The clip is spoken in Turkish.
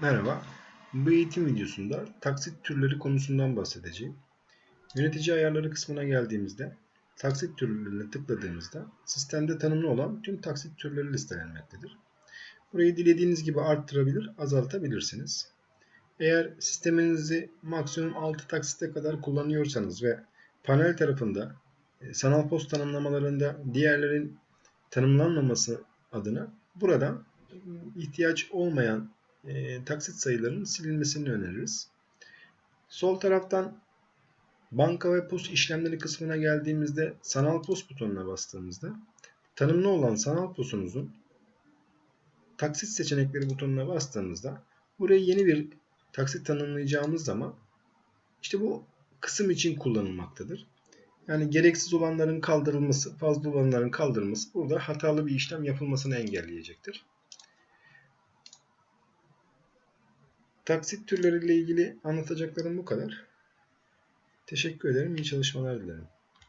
Merhaba. Bu eğitim videosunda taksit türleri konusundan bahsedeceğim. Yönetici ayarları kısmına geldiğimizde taksit türlerine tıkladığımızda sistemde tanımlı olan tüm taksit türleri listelenmektedir. Burayı dilediğiniz gibi arttırabilir, azaltabilirsiniz. Eğer sisteminizi maksimum 6 taksite kadar kullanıyorsanız ve panel tarafında e, sanal post tanımlamalarında diğerlerin tanımlanmaması adına buradan ihtiyaç olmayan e, taksit sayılarının silinmesini öneririz. Sol taraftan banka ve pos işlemleri kısmına geldiğimizde sanal pos butonuna bastığımızda tanımlı olan sanal posunuzun taksit seçenekleri butonuna bastığımızda buraya yeni bir taksit tanımlayacağımız zaman işte bu kısım için kullanılmaktadır. Yani gereksiz olanların kaldırılması, fazla olanların kaldırılması burada hatalı bir işlem yapılmasını engelleyecektir. Taksit türleriyle ilgili anlatacaklarım bu kadar. Teşekkür ederim. İyi çalışmalar dilerim.